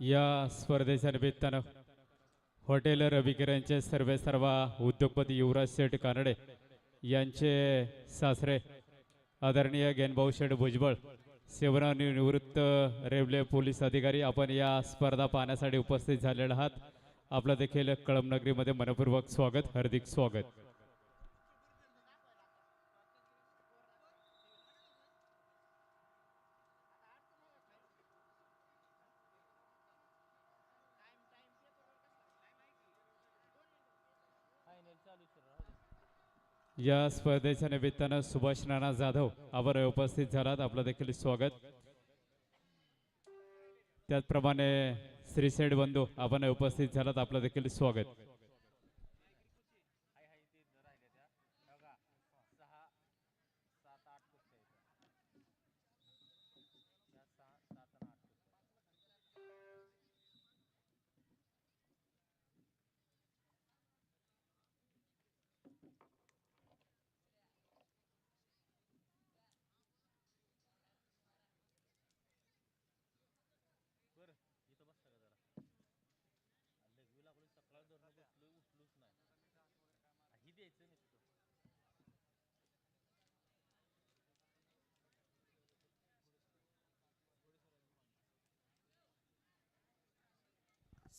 या स्पर्धेच्या निमित्तानं हॉटेल रविकिरणचे सर्वे सर्व उद्योगपती युवराज शेठ कानडे यांचे सासरे आदरणीय गेनभाऊ शेठ भुजबळ सेवानिवृत्त रेल्वे पोलीस अधिकारी आपण या स्पर्धा पाहण्यासाठी उपस्थित झालेले आहात. आपलं देखील कळमनगरीमध्ये मनपूर्वक स्वागत हार्दिक स्वागत. या स्पर्धेच्या निमित्तानं सुभाष नाना जाधव आपण उपस्थित झालात. आपलं देखील स्वागत. त्याचप्रमाणे श्रीसेठ बंधू आपण उपस्थित झालात. आपलं देखील स्वागत.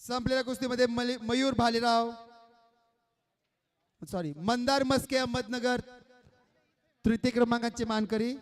संपलेल्या कुस्तीमध्ये मयूर भालेराव. सॉरी मंदार मस्के अहमदनगर. तृतीय क्रमांकाचे मानकरी.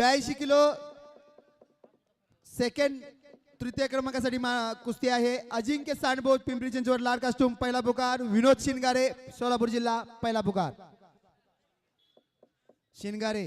ब्याऐंशी किलो सेकंड तृतीय क्रमांकासाठी कुस्ती आहे. अजिंक्य सांडबोध पिंपरी चिंचवड लाल कास्टूम पहिला पुकार. विनोद शिनगारे सोलापूर जिल्हा पहिला पुकार. शिनगारे